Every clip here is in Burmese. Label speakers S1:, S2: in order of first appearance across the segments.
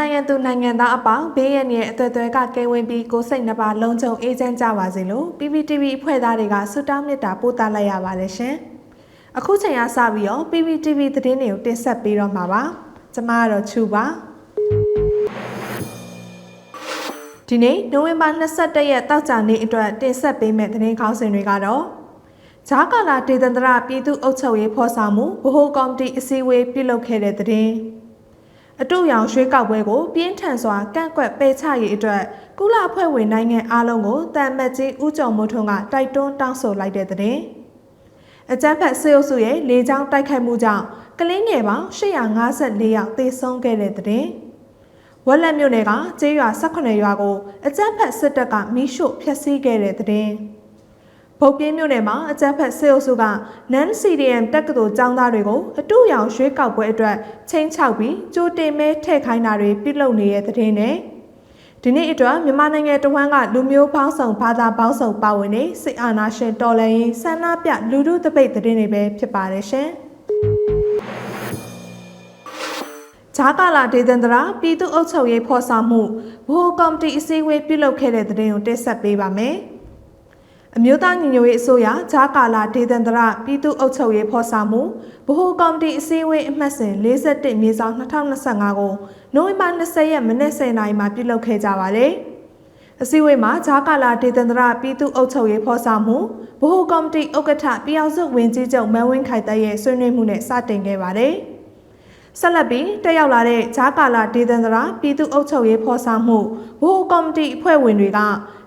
S1: နိုင်ငံသူနိုင်ငံသားအပေါင်းဘေးရန်ရဲ့အသွက်သွဲကကဲဝင်းပြီးကိုယ်စိတ်နှပါလုံခြုံအေးချမ်းကြပါစေလို့ PPTV အဖွဲ့သားတွေကဆုတောင်းမေတ္တာပို့သလိုက်ရပါတယ်ရှင်။အခုချိန်ကစပြီးတော့ PPTV သတင်းတွေကိုတင်ဆက်ပေးတော့မှာပါ။ကျွန်မကတော့ချူပါ။ဒီနေ့နိုဝင်ဘာ22ရက်တောက်ကြနေ့အတွက်တင်ဆက်ပေးမယ့်သတင်းခေါင်းစဉ်တွေကတော့ဂျာကာလာဒေသန္တရပြည်သူ့အုပ်ချုပ်ရေးဖော်ဆောင်မှုဗဟိုကော်မတီအစည်းအဝေးပြုလုပ်ခဲ့တဲ့သတင်း အတူရောင်ရွှေးကောက်ပွဲကိုပြင်းထန်စွာကန့်ကွက်ပယ်ချရေးအတွက်ကုလအဖွဲ့ဝင်နိုင်ငံအားလုံးကိုတန်မတ်ကြီးဦးကျော်မိုးထွန်းကတိုက်တွန်းတောင်းဆိုလိုက်တဲ့သတင်းအကြမ်းဖက်ဆေးအုပ်စုရဲ့လေကြောင်းတိုက်ခိုက်မှုကြောင့်ကလင်းငယ်ပေါင်း854ယောက်သေဆုံးခဲ့တဲ့သတင်းဝက်လက်မြို့နယ်ကကျေးရွာ18ရွာကိုအကြမ်းဖက်စစ်တပ်ကမီးရှို့ဖျက်ဆီးခဲ့တဲ့သတင်း ဗုတ်ပြင်းမြို့နယ်မှာအကြမ်းဖက်ဆေးအုပ်စုကနန် CDM တက္ကသိုလ်ကျောင်းသားတွေကိုအတူရောင်ရွှေးကောက်ပွဲအတွက်ချင်းချောက်ပြီးကြိုတင်မဲထည့်ခိုင်းတာတွေပြုလုပ်နေတဲ့သတင်းနဲ့ဒီနေ့အတွက်မြန်မာနိုင်ငံတဝန်းကလူမျိုးပေါင်းစုံဘာသာပေါင်းစုံပါဝင်နေစစ်အာဏာရှင်တော်လှန်ရေးဆန္ဒပြလူထုတပိတ်သတင်းတွေပဲဖြစ်ပါတယ်ရှင်။ဂျာကာလာဒေသန္တရာပြည်သူ့အုပ်ချုပ်ရေးဖော်ဆောင်မှုဘိုးကော်မတီအစည်းအဝေးပြုလုပ်ခဲ့တဲ့သတင်းကိုတင်ဆက်ပေးပါမယ်။ အမျိုးသားညီညွတ်ရေးအစိုးရဂျာကာလာဒေသန္တရပြည်သူ့အုပ်ချုပ်ရေးဖော်ဆောင်မှုဗဟိုကော်မတီအစည်းအဝေးအမှတ်စဉ်41မြေဆောင်2025ကိုနိုဝင်ဘာ20ရက်မနေ့10:00နာရီမှာပြုလုပ်ခဲ့ကြပါတယ်။အစည်းအဝေးမှာဂျာကာလာဒေသန္တရပြည်သူ့အုပ်ချုပ်ရေးဖော်ဆောင်မှုဗဟိုကော်မတီဥက္ကဋ္ဌပြည်အောင်စုဝင်ကြီးချုပ်မန်ဝင်းခိုင်တဲ့ရဲ့ဆွေးနွေးမှုနဲ့စတင်ခဲ့ပါတယ်။ဆက်လက်ပြီးတက်ရောက်လာတဲ့ဂျာကာလာဒေသန္တရပြည်သူ့အုပ်ချုပ်ရေးဖော်ဆောင်မှုဗဟိုကော်မတီအဖွဲ့ဝင်တွေက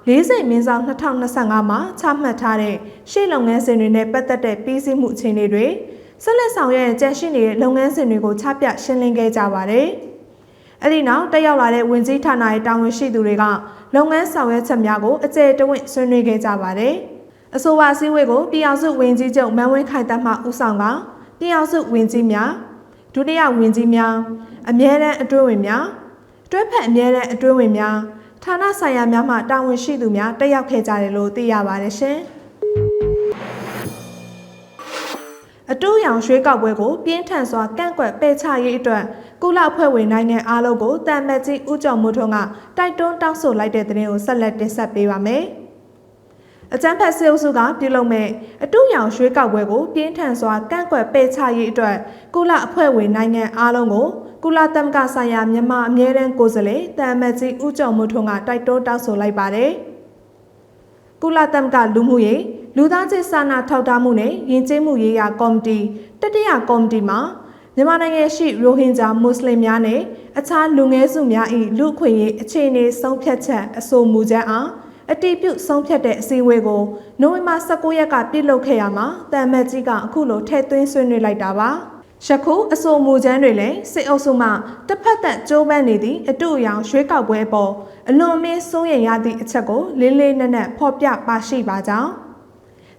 S1: 40မြင်းဆောင်2025မှာချမှတ်ထားတဲ့ရှေ့လုပ်ငန်းစဉ်တွေနဲ့ပတ်သက်တဲ့ပြည်စည်းမှုအခြေအနေတွေဆက်လက်ဆောင်ရွက်ကြန့်ရှိနေတဲ့လုပ်ငန်းစဉ်တွေကိုချပြရှင်းလင်းခဲ့ကြပါတယ်။အဲ့ဒီနောက်တက်ရောက်လာတဲ့ဝင်ကြီးဌာနရဲ့တာဝန်ရှိသူတွေကလုပ်ငန်းဆောင်ရွက်ချက်များကိုအကျယ်တဝင့်ဆွေးနွေးခဲ့ကြပါတယ်။အဆိုပါစည်းဝေးကိုပြည်အောင်စုဝင်ကြီးချုပ်မန်ဝင်းခိုင်တတ်မှဦးဆောင်ကပြည်အောင်စုဝင်ကြီးများဒုတိယဝင်ကြီးများအမြဲတမ်းအတွင်းဝင်များတွဲဖက်အမြဲတမ်းအတွင်းဝင်များ ဌာနဆိုင်ရာများမှတာဝန်ရှိသူများတက်ရောက်ခဲ့ကြတယ်လို့သိရပါတယ်ရှင်။အတူရောင်ရွှေကောက်ပွဲကိုပြင်းထန်စွာကန့်ကွက်ပယ်ချရေးအတွက်ကုလအဖွဲ့ဝင်နိုင်ငံအားလုံးကိုတန်မတ်ကြီးဦးကျော်မိုးထွန်းကတိုက်တွန်းတောင်းဆိုလိုက်တဲ့သတင်းကိုဆက်လက်တင်ဆက်ပေးပါမယ်။အကြံဖက်စေအုပ်စုကပြုလုပ်မဲ့အတူရောင်ရွှေကောက်ပွဲကိုပြင်းထန်စွာကန့်ကွက်ပယ်ချရေးအတွက်ကုလအဖွဲ့ဝင်နိုင်ငံအားလုံးကို ကုလသမဂ္ဂဆိုင်ရာမြန်မာအမြဲတမ်းကိုယ်စားလှယ်တန်မတ်ကြီးဦးကျော်မိုးထွန်းကတိုက်တွန်းတောင်းဆိုလိုက်ပါတယ်။ကုလသမဂ္ဂလူမှုရေးလူသားချင်းစာနာထောက်ထားမှုနဲ့ယဉ်ကျေးမှုရေးရာကော်မတီတတိယကော်မတီမှာမြန်မာနိုင်ငံရှိရိုဟင်ဂျာမွတ်စလင်များနဲ့အခြားလူငယ်စုများ၏လူ့အခွင့်အရေးအခြေအနေဆုံးဖြတ်ချက်အဆိုမူချက်အားအတီးပြုတ်ဆုံးဖြတ်တဲ့အစည်းအဝေးကိုနိုဝင်ဘာ19ရက်ကပြုလုပ်ခဲ့ရမှာတန်မတ်ကြီးကအခုလိုထည့်သွင်းဆွေးနွေးလိုက်တာပါ။ ယခုအဆိုမူချမ်းတွေလည်းစစ်အုပ်စုမှတစ်ဖက်သက်ကြိုးပမ်းနေသည့်အတူအယောင်ရွှေကောက်ပွဲပေါ်အလွန်မင်းစိုးရိမ်ရသည့်အချက်ကိုလေးလေးနက်နက်ဖော်ပြပါရှိပါကြောင်း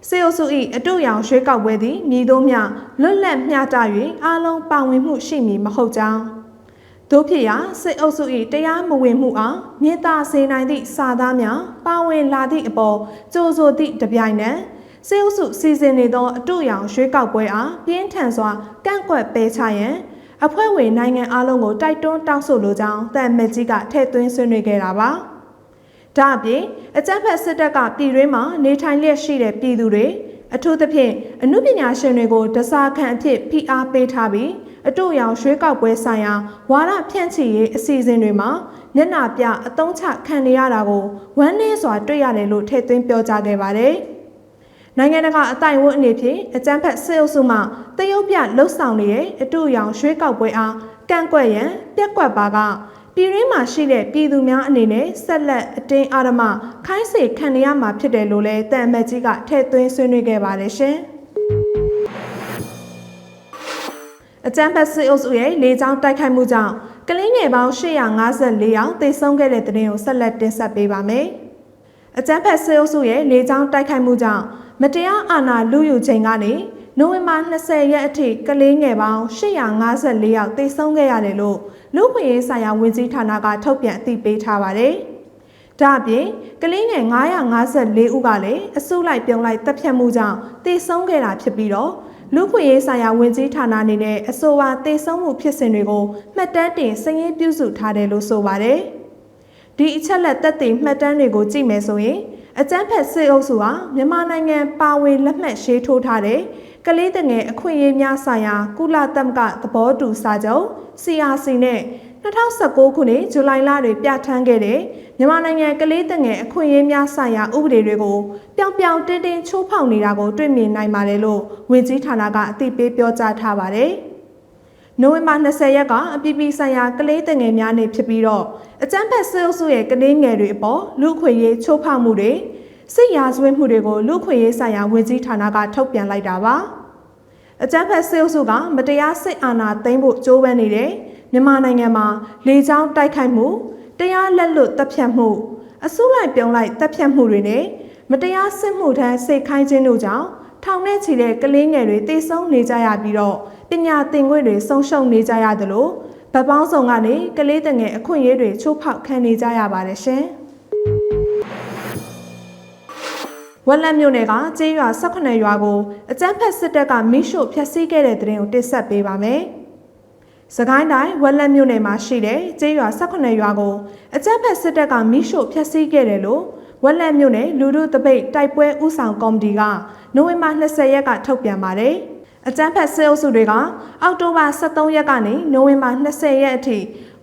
S1: စေအုပ်စု၏အတူရောင်ရွှေကောက်ပွဲသည်မြည်သောမြလွတ်လပ်မျှတ၍အားလုံးပါဝင်မှုရှိမည်မဟုတ်ကြောင်းတို့ဖြစ်ရာစစ်အုပ်စု၏တရားမဝင်မှုအားမြင့်တာစေနိုင်သည့်စာသားများပါဝင်လာသည့်အပေါ်ကြိုးဆိုသည့်တပြိုင်နက် စေအုပ်စုစီစဉ်နေသောအတူရောင်ရွှေကောက်ပွဲအားပြင်းထန်စွာကန့်ကွက်ပယ်ချရန်အဖွဲ့ဝင်နိုင်ငံအလုံးကိုတိုက်တွန်းတောင်းဆိုလိုကြောင်းတန်မက်ကြီးကထည့်သွင်းဆွေးနွေးခဲ့တာပါ။ဒါအပြင်အကြမ်းဖက်စစ်တပ်ကပြည်တွင်းမှာနေထိုင်လျက်ရှိတဲ့ပြည်သူတွေအထူးသဖြင့်အမှုပညာရှင်တွေကိုတစားခံအဖြစ်ဖိအားပေးထားပြီးအတူရောင်ရွှေကောက်ပွဲဆိုင်ရာဝါဒဖြန့်ချီရေးအစီအစဉ်တွေမှာညနာပြအတုံးချခံနေရတာကိုဝမ်းနည်းစွာတွေ့ရတယ်လို့ထည့်သွင်းပြောကြားခဲ့ပါတယ်။ နိုင်ငံတကာအတိုင်ဝန်းအနေဖြင့်အကြမ်းဖက်စစ်အုပ်စုမှတရုတ်ပြလှုပ်ဆောင်နေတဲ့အတူရောင်ရွှေကောက်ပွဲအားကန့်ကွက်ရန်ပြက်ကွက်ပါကပြည်ရင်းမှာရှိတဲ့ပြည်သူများအနေနဲ့ဆက်လက်အတင်းအာရမခိုင်းစေခံရမှာဖြစ်တယ်လို့လည်းတန်အမတ်ကြီးကထည့်သွင်းဆွေးနွေးခဲ့ပါတယ်ရှင်။အကြမ်းဖက်စစ်အုပ်စုရဲ့လေကြောင်းတိုက်ခိုက်မှုကြောင့်ကလင်းငယ်ပေါင်း854ယောက်သေဆုံးခဲ့တဲ့တဲ့တင်ကိုဆက်လက်တင်ဆက်ပေးပါမယ်။အကြမ်းဖက်စစ်အုပ်စုရဲ့လေကြောင်းတိုက်ခိုက်မှုကြောင့် မတရားအာဏာလုယူချိန်ကနေနိုဝင်ဘာ20ရက်အထိကလေးငယ်ပေါင်း854ယောက်သေဆုံးခဲ့ရတယ်လို့လူ့ခွင့်ရေးဆိုင်ရာဝန်ကြီးဌာနကထုတ်ပြန်အသိပေးထားပါတယ်။ဒါအပြင်ကလေးငယ်954ဦးကလည်းအစုလိုက်ပြုံလိုက်တပ်ဖြတ်မှုကြောင့်သေဆုံးခဲ့တာဖြစ်ပြီးတော့လူခွင့်ရေးဆိုင်ရာဝန်ကြီးဌာနအနေနဲ့အဆိုပါတည်ဆုံမှုဖြစ်စဉ်တွေကိုမှတ်တမ်းတင်စာရင်းပြုစုထားတယ်လို့ဆိုပါတယ်။ဒီအချက်လက်သက်သေမှတ်တမ်းတွေကိုကြည့်မယ်ဆိုရင် အကြမ်းဖက်စစ်အုပ်စုဟာမြန်မာနိုင်ငံပါဝင်လက်မှတ်ရှေးထိုးထားတဲ့ကလေးတငယ်အခွင့်အရေးများဆိုင်ရာကုလသမဂ္ဂသဘောတူစာချုပ် CRC နဲ့2019ခုနှစ်ဇူလိုင်လတွင်ပြဋ္ဌာန်းခဲ့တဲ့မြန်မာနိုင်ငံကလေးတငယ်အခွင့်အရေးများဆိုင်ရာဥပဒေတွေကိုပျောင်ပျောင်တင်းတင်းချိုးဖောက်နေတာကိုတွေ့မြင်နိုင်ပါတယ်လို့ဝန်ကြီးဌာနကအသိပေးပြောကြားထားပါတယ်။ နိုဝင်ဘာ20ရက်ကအပြည်ပြည်ဆိုင်ရာကလေးတငယ်များနေ့ဖြစ်ပြီးတော့အကြမ်းဖက်ဆဲအုပ်စုရဲ့ကလေးငယ်တွေအပေါ်လူခွေရေးချိုးဖောက်မှုတွေစစ်ရာဇဝတ်မှုတွေကိုလူခွေရေးဆိုင်ရာဝန်ကြီးဌာနကထုတ်ပြန်လိုက်တာပါ။အကြမ်းဖက်ဆဲအုပ်စုကမတရားစစ်အာဏာသိမ်းဖို့ကြိုးပမ်းနေတဲ့မြန်မာနိုင်ငံမှာလေကြောင်းတိုက်ခိုက်မှုတရားလက်လွတ်တပ်ဖြတ်မှုအစုလိုက်ပြုံးလိုက်တပ်ဖြတ်မှုတွေနဲ့မတရားစစ်မှုထမ်းစိတ်ခိုင်းခြင်းတို့ကြောင့်ထောင်နဲ့ချီတဲ့ကလေးငယ်တွေတေဆုံးနေကြရပြီးတော့ ပညာသင်ခွင့်တွေဆုံးရှုံးနေကြရတယ်လို့ဗတ်ပေါင်းဆောင်ကနေကလေးတငယ်အခွင့်အရေးတွေချိုးဖောက်ခံနေကြရပါတယ်ရှင်ဝက်လက်မြို့နယ်ကကျေးရွာ18ရွာကိုအကြမ်းဖက်စစ်တပ်ကမိရှို့ဖျက်ဆီးခဲ့တဲ့တဲ့ရင်ကိုတင်ဆက်ပေးပါမယ်။စကိုင်းတိုင်းဝက်လက်မြို့နယ်မှာရှိတဲ့ကျေးရွာ18ရွာကိုအကြမ်းဖက်စစ်တပ်ကမိရှို့ဖျက်ဆီးခဲ့တယ်လို့ဝက်လက်မြို့နယ်လူထုတပိတ်တိုက်ပွဲဥဆောင်ကော်မတီကနိုဝင်ဘာ20ရက်ကထုတ်ပြန်ပါတယ်။ အကြမ်းဖက်စစ်အုပ်စုတွေကအောက်တိုဘာ23ရက်ကနေနိုဝင်ဘာ20ရက်အထိ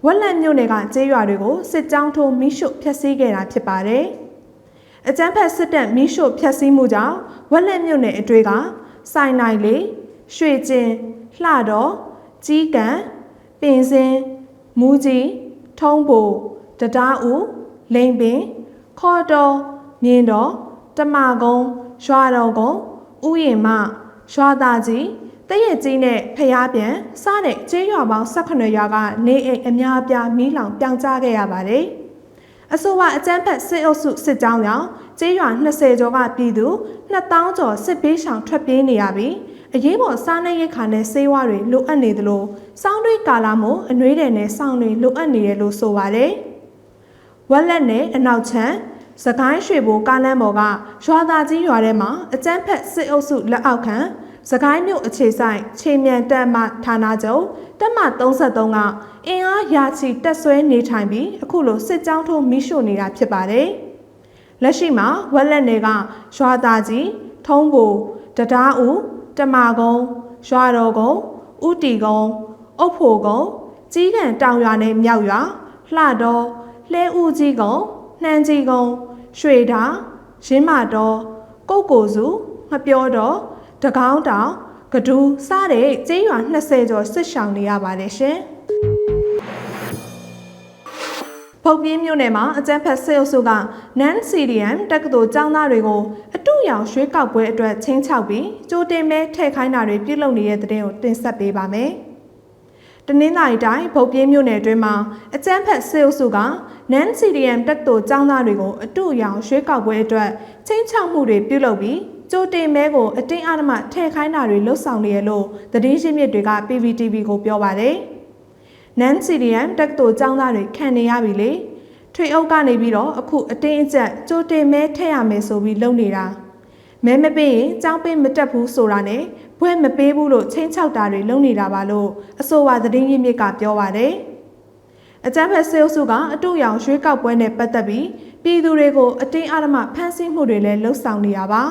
S1: ဝက်လက်မြို့နယ်ကကျေးရွာတွေကိုစစ်ကြောင်းထိုးမိရှို့ဖျက်ဆီးခဲ့တာဖြစ်ပါတယ်။အကြမ်းဖက်စစ်တပ်မိရှို့ဖျက်ဆီးမှုကြောင့်ဝက်လက်မြို့နယ်အတွေ့ကစိုင်နိုင်လေးရွှေကျင်လှတော်ကြီးကန်ပင်စင်မူးကြီးထုံးပိုတတားဦးလိန်ပင်ခေါ်တော်မြင်းတော်တမကုံရွာတော်ကုံဥယျင်မ ရွာသားကြီးတရက်ကြီးနဲ့ဖျားပြန်စတဲ့ကျေးရွာပေါင်း18ရွာကနေအိမ်အများအပြားမီးလောင်ပြောင်ကျခဲ့ရပါတယ်။အဆိုပါအကြမ်းဖက်စစ်အုပ်စုစစ်ကြောင်းကြောင့်ကျေးရွာ20ကျော်ကပြည်သူ2000ကျော်စစ်ပေးဆောင်ထွက်ပြေးနေရပြီးအရေးပေါ်စားနပ်ရိက္ခာနဲ့ဆေးဝါးတွေလိုအပ်နေသလိုစောင်းတွေးကာလာမို့အနှွေးတယ်နဲ့စောင်းတွေလိုအပ်နေတယ်လို့ဆိုပါတယ်။ဝက်လက်နဲ့အနောက်ချမ်း စကိုင်းရွှေဘိုကားလမ်းပေါ်ကရွာသားကြီးရွာထဲမှာအကျန်းဖက်စစ်အုပ်စုလက်အောက်ခံစကိုင်းမြို့အခြေဆိုင်ခြေမြန်တက်မှဌာနချုပ်တက်မှ33ကအင်အားရာချီတက်ဆွဲနေထိုင်ပြီးအခုလိုစစ်ကြောင်းထုံးမိရှို့နေတာဖြစ်ပါတယ်။လက်ရှိမှာဝက်လက်နယ်ကရွာသားကြီးထုံးဘိုတတားဦးတမာကုန်းရွာတော်ကုန်းဥတီကုန်းအုတ်ဖိုကုန်းကြီးကန်တောင်ရွာနဲ့မြောက်ရွာလှတော်လှဲဦးကြီးကုန်း နှမ်းကြီးကုန်းရွှေတာရင်းမတော်ကုတ်ကိုစုငပြောတော်တကောင်းတောင်ကဒူးစတဲ့ကျေးရွာ20ကျော်စစ်ရှောင်နေရပါတယ်ရှင်။ဖုတ်ပြင်းမြို့နယ်မှာအကြမ်းဖက်ဆဲအုပ်စုကနန်စီဒီယမ်တက္ကသိုလ်ကျောင်းသားတွေကိုအတူရောင်ရွှေကောက်ပွဲအတွက်ချင်းချောက်ပြီးကြိုတင်မဲထည့်ခိုင်းတာတွေပြုလုပ်နေတဲ့တဲ့တင်ကိုတင်ဆက်ပေးပါမယ်။ တနင်္လာရီတိုင်းဖုတ်ပြင်းမြို့နယ်အတွင်းမှာအကြမ်းဖက်ဆဲအုပ်စုကနန်စီဒီယမ်တက္ကသိုလ်ကျောင်းသားတွေကိုအတူရောင်ရွှေကောက်ပွဲအတွက်ချင်းချောက်မှုတွေပြုလုပ်ပြီးကြိုတင်မဲကိုအတင်းအဓမ္မထည့်ခိုင်းတာတွေလှုပ်ဆောင်နေရလို့သတင်းရှိမြစ်တွေက PVTV ကိုပြောပါတယ်။နန်စီဒီယမ်တက္ကသိုလ်ကျောင်းသားတွေခံနေရပြီလေထွေအုပ်ကနေပြီးတော့အခုအတင်းအကျပ်ကြိုတင်မဲထည့်ရမယ်ဆိုပြီးလုပ်နေတာမဲမပေးရင်ကျောင်းပေးမတက်ဘူးဆိုတာနဲ့ ဘွဲမပေးဘူးလို့ချင်းချောက်တာတွေလုပ်နေတာပါလို့အဆိုပါသတင်းရင်းမြစ်ကပြောပါတယ်အကြမ်းဖက်ဆေးအုပ်စုကအတူရောင်ရွှေးကောက်ပွဲနဲ့ပတ်သက်ပြီးပြည်သူတွေကိုအတင်းအဓမ္မဖမ်းဆီးမှုတွေလည်းလှုပ်ဆောင်နေရပါ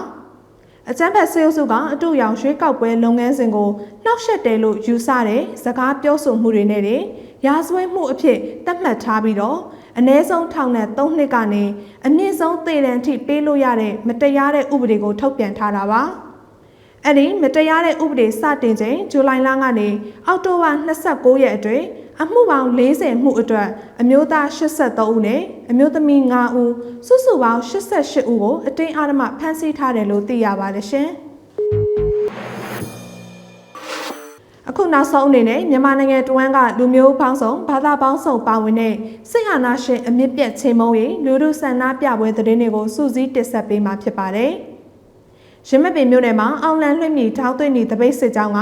S1: အကြမ်းဖက်ဆေးအုပ်စုကအတူရောင်ရွှေကောက်ပွဲလုပ်ငန်းစဉ်ကိုနှောက်ယှက်တယ်လို့ယူဆတဲ့စကားပြောဆိုမှုတွေနဲ့တည်းရာဇဝတ်မှုအဖြစ်သတ်မှတ်ထားပြီးတော့အ ਨੇ ဆုံးထောင်နဲ့3နှစ်ကနေအမြင့်ဆုံးသေဒဏ်ထိပေးလို့ရတဲ့မတရားတဲ့ဥပဒေကိုထုတ်ပြန်ထားတာပါ အဲ့ဒီမတရားတဲ့ဥပဒေစတင်ချိန်ဇူလိုင်လကနေအောက်တိုဘာ29ရက်အတွင်းအမှုပေါင်း40မှုအတွက်အမျိုးသား83ဦးနဲ့အမျိုးသမီး9ဦးစုစုပေါင်း88ဦးကိုအတင်းအဓမ္မဖမ်းဆီးထားတယ်လို့သိရပါတယ်ရှင်။အခုနောက်ဆုံးအနေနဲ့မြန်မာနိုင်ငံတဝန်းကလူမျိုးပေါင်းစုံဘာသာပေါင်းစုံပါဝင်တဲ့စစ်အာဏာရှင်အမြင့်ပြတ်ချိန်မုံရီလူလူဆန္ဒပြပွဲသတင်းတွေကိုစူးစီးတင်ဆက်ပေးမှာဖြစ်ပါတယ်။ ရမပင်မြို့နယ်မှာအောင်လန်လွှင့်မြီထောက်သွင်းနေတပိတ်စစ်ကြောင်းက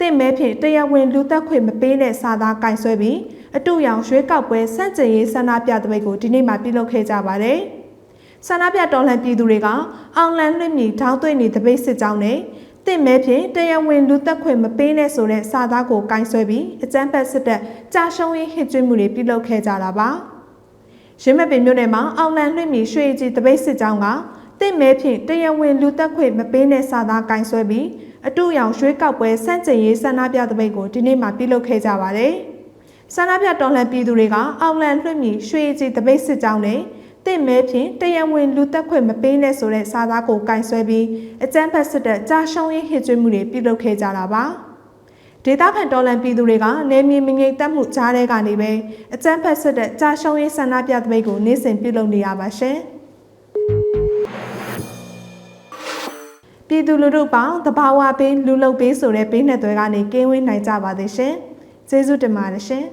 S1: တင့်မဲဖြင့်တရားဝင်လူသက်ခွင့်မပေးတဲ့စာသားကင်ဆွဲပြီးအတူရောင်ရွှေကောက်ပွဲစန့်ကျင်ရေးဆန္ဒပြတပိတ်ကိုဒီနေ့မှပြုလုပ်ခဲ့ကြပါတယ်။ဆန္ဒပြတော်လှန်ပြည်သူတွေကအောင်လန်လွှင့်မြီထောက်သွင်းနေတပိတ်စစ်ကြောင်းနဲ့တင့်မဲဖြင့်တရားဝင်လူသက်ခွင့်မပေးနဲ့ဆိုတဲ့စာသားကိုကင်ဆွဲပြီးအကြမ်းဖက်စစ်တပ်ကြာရှုံးရေးဟစ်ကြွေးမှုတွေပြုလုပ်ခဲ့ကြတာပါရင်းမပင်မြို့နယ်မှာအောင်လန်လွှင့်မီရွှေကြီးတပိတ်စစ်ကြောင်းက တင့်မဲဖြင့်တရားဝင်လူသက်ခွင့်မပေးနဲ့စာသားကင်ဆွဲပြီးအတူရောင်ရွှေကောက်ပွဲစန့်ကျင်ရေးဆန္ဒပြတပိတ်ကိုဒီနေ့မှပြုလုပ်ခဲ့ကြပါတယ်ဆန္ဒပြတော်လှန်ပြည်သူတွေကအောင်လန်လွှင့်မီရွှေကြီးတပိတ်စစ်ကြောင်းနဲ့တင့်မဲဖြင့်တရားဝင်လူသက်ခွင့်မပေးနဲ့ဆိုတဲ့စာသားကိုကင်ဆွဲပြီးအကြမ်းဖက်စစ်တပ်ကြာရှုံးရေးဟစ်ကြွေးမှုတွေပြုလုပ်ခဲ့ကြတာပါဒေသခံတော်လှန်ပြည်သူတွေကနေမြေမငိမ့်သက်မှုကြားတဲ့ကနေပဲအကြမ်းဖက်စစ်တပ်ကြာရှုံးရေးဆန္ဒပြသပိတ်ကိုနေ့စဉ်ပြုလုပ်နေရပါရှင် ပြည်သူလူထုပေါင်းတဘာဝပေးလူလုတ်ပေးဆိုတဲ့ပေးနဲ့သွဲကနေကင်းဝေးနိုင်ကြပါသေးရှင်ကျေးဇူးတင်ပါတယ်ရှင်